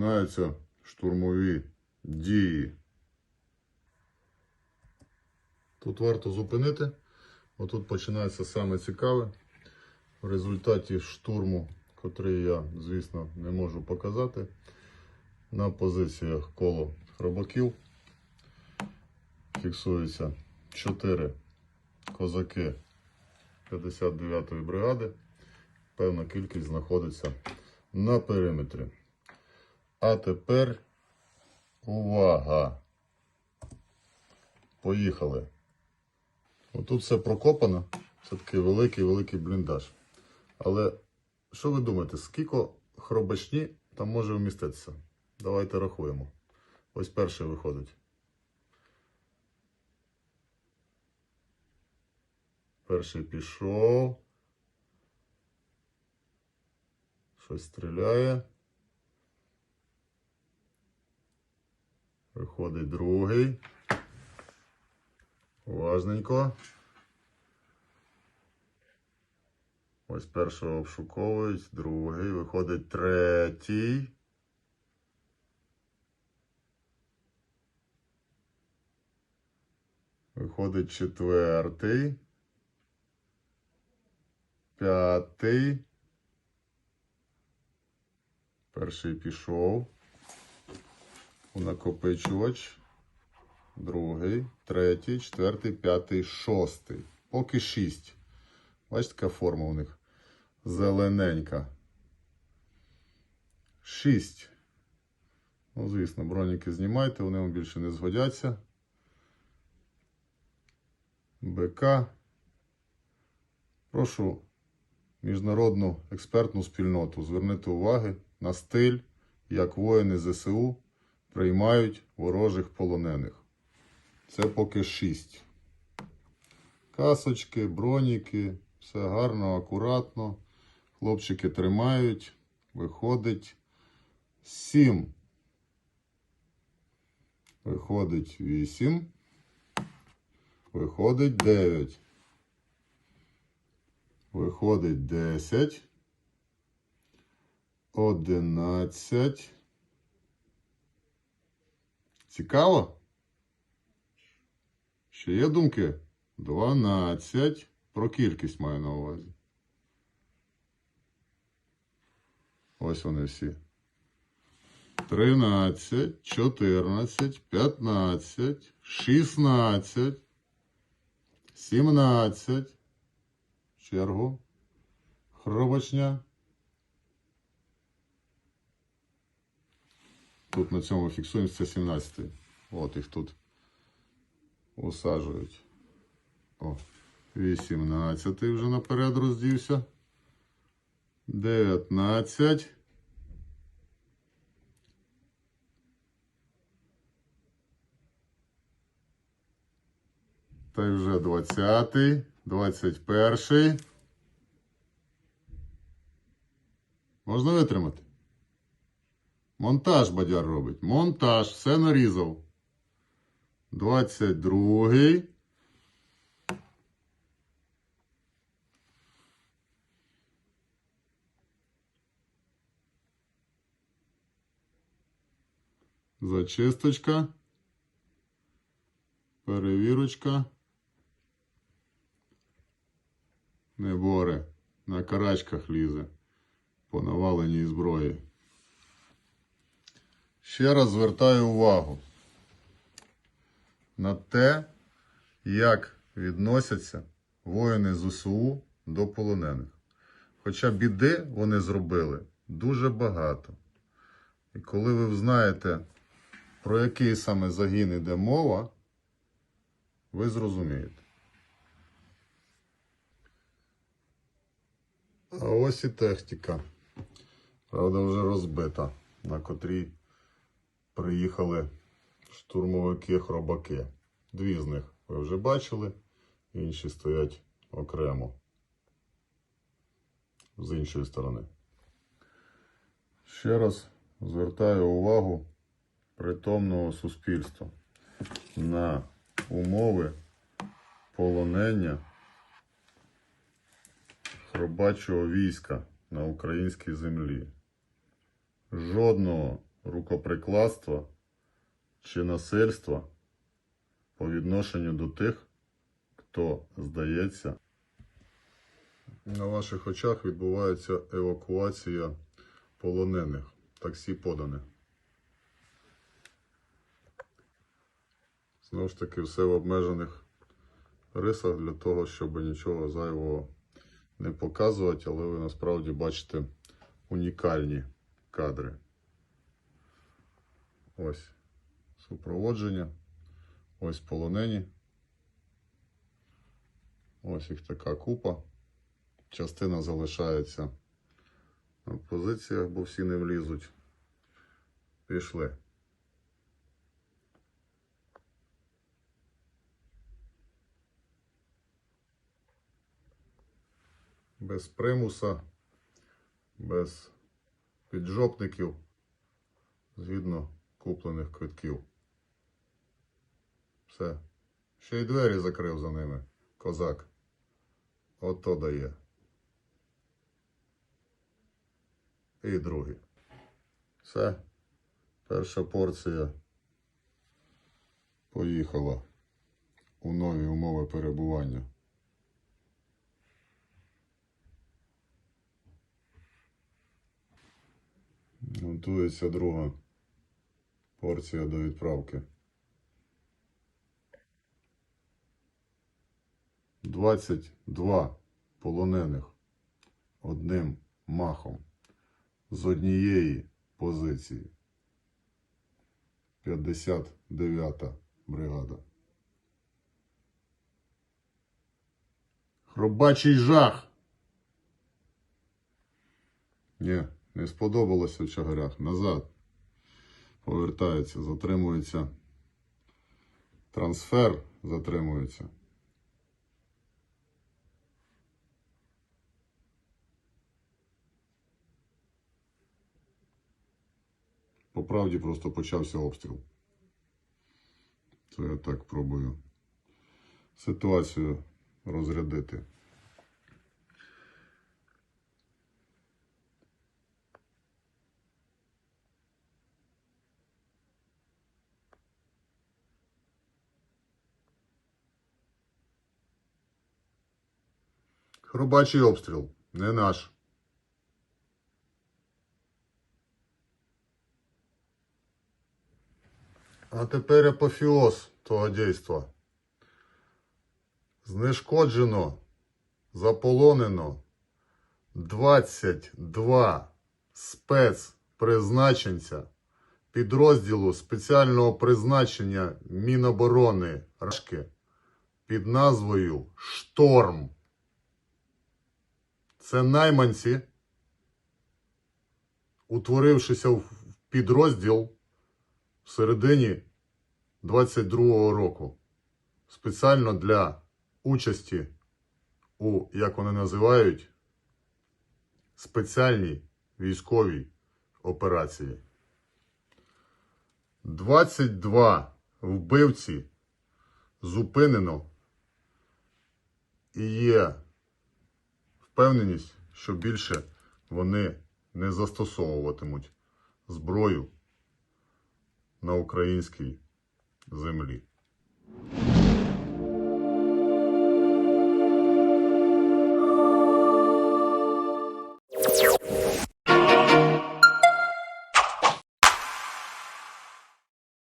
починаються штурмові дії. Тут варто зупинити. Отут починається саме цікаве. В результаті штурму, котрий я, звісно, не можу показати, на позиціях коло хробаків фіксується 4 козаки 59-ї бригади. Певна кількість знаходиться на периметрі. А тепер увага! Поїхали. Отут все прокопано. Це такий великий-великий бліндаж. Але що ви думаєте, скільки хробачні там може вміститися? Давайте рахуємо. Ось перший виходить. Перший пішов. Щось стріляє. Виходить другий. Уважненько. Ось першого обшуковують, другий, виходить третій. Виходить четвертий. П'ятий. Перший пішов. У накопичувач. Другий, третій, четвертий, п'ятий, шостий. Поки шість. Бачите, яка форма у них зелененька. Шість. Ну, звісно, броніки знімайте, вони вам більше не згодяться. БК. Прошу міжнародну експертну спільноту звернути уваги на стиль, як воїни ЗСУ приймають ворожих полонених. Це поки шість. Касочки, броніки, все гарно, акуратно. Хлопчики тримають. Виходить сім. Виходить вісім. Виходить дев'ять. Виходить десять. Одинадцять. Цікаво? Ще є думки? 12. Про кількість маю на увазі. Ось вони всі. 13, 14, 15, 16, 17. Чергу. Хробочня. Тут на цьому фіксуємося це 17. От їх тут усаджують. О, 18 вже наперед роздівся. 19. Та й вже 20, 21. Можна витримати? Монтаж бадяр робить. Монтаж. Все нарізав. 22. Зачисточка. Перевірочка. Не боре. На карачках лізе. По наваленій зброї. Ще раз звертаю увагу на те, як відносяться воїни ЗСУ до полонених. Хоча біди вони зробили дуже багато. І коли ви знаєте, про який саме загін іде мова, ви зрозумієте. А ось і техніка. Правда, вже розбита, на котрій приїхали штурмовики-хробаки. Дві з них ви вже бачили, інші стоять окремо з іншої сторони. Ще раз звертаю увагу притомного суспільства на умови полонення хробачого війська на українській землі. Жодного рукоприкладства чи насильства по відношенню до тих, хто здається. На ваших очах відбувається евакуація полонених. Таксі подане. Знову ж таки, все в обмежених рисах для того, щоб нічого зайвого не показувати, але ви насправді бачите унікальні кадри. Ось супроводження, ось полонені. Ось їх така купа. Частина залишається на позиціях, бо всі не влізуть. Пішли. Без примуса, без піджопників, згідно куплених квитків. Все. Ще й двері закрив за ними. Козак. Ото дає. І другий. Все. Перша порція поїхала у нові умови перебування. Готується друга порція до відправки. 22 полонених одним махом з однієї позиції. 59-та бригада. Хробачий жах. Ні, не сподобалося в чагарях. Назад. Повертається, затримується. Трансфер затримується. По правді просто почався обстріл. Це я так пробую ситуацію розрядити. Хробачий обстріл, не наш. А тепер апофіоз того дійства. Знешкоджено, заполонено 22 спецпризначенця підрозділу спеціального призначення Міноборони Рашки під назвою Шторм. Це найманці, утворившися в підрозділ в середині 22-го року. Спеціально для участі у, як вони називають, спеціальній військовій операції. 22 вбивці зупинено і є впевненість, що більше вони не застосовуватимуть зброю на українській землі.